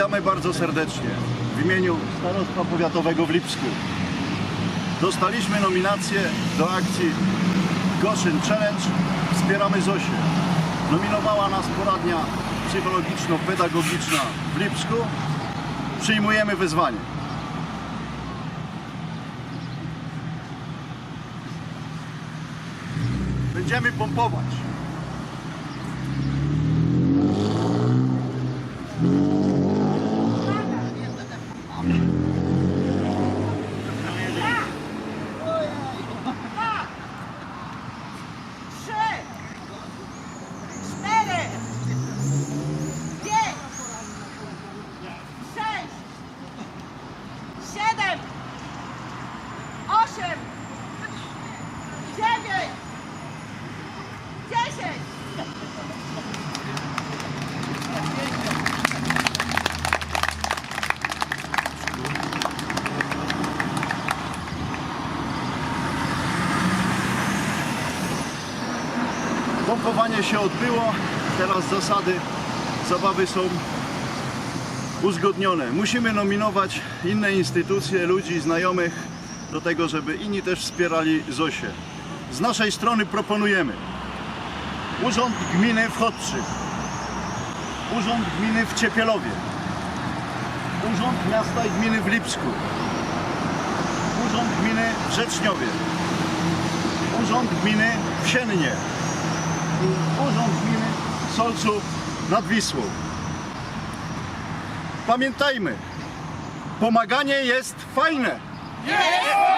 Witamy bardzo serdecznie w imieniu Starostwa Powiatowego w Lipsku. Dostaliśmy nominację do akcji Goszyn Challenge Wspieramy Zosię. Nominowała nas poradnia psychologiczno-pedagogiczna w Lipsku. Przyjmujemy wyzwanie. Będziemy pompować. Siedem, osiem, dziewięć, dziesięć. Pompowanie się odbyło, teraz zasady zabawy są uzgodnione. Musimy nominować inne instytucje, ludzi, znajomych do tego, żeby inni też wspierali Zosię. Z naszej strony proponujemy Urząd Gminy w Chodczy, Urząd Gminy w Ciepielowie, Urząd Miasta i Gminy w Lipsku, Urząd Gminy w Rzeczniowie, Urząd Gminy w Siennie, Urząd Gminy w Solcu nad Wisłą. Pamiętajmy, pomaganie jest fajne. Jest!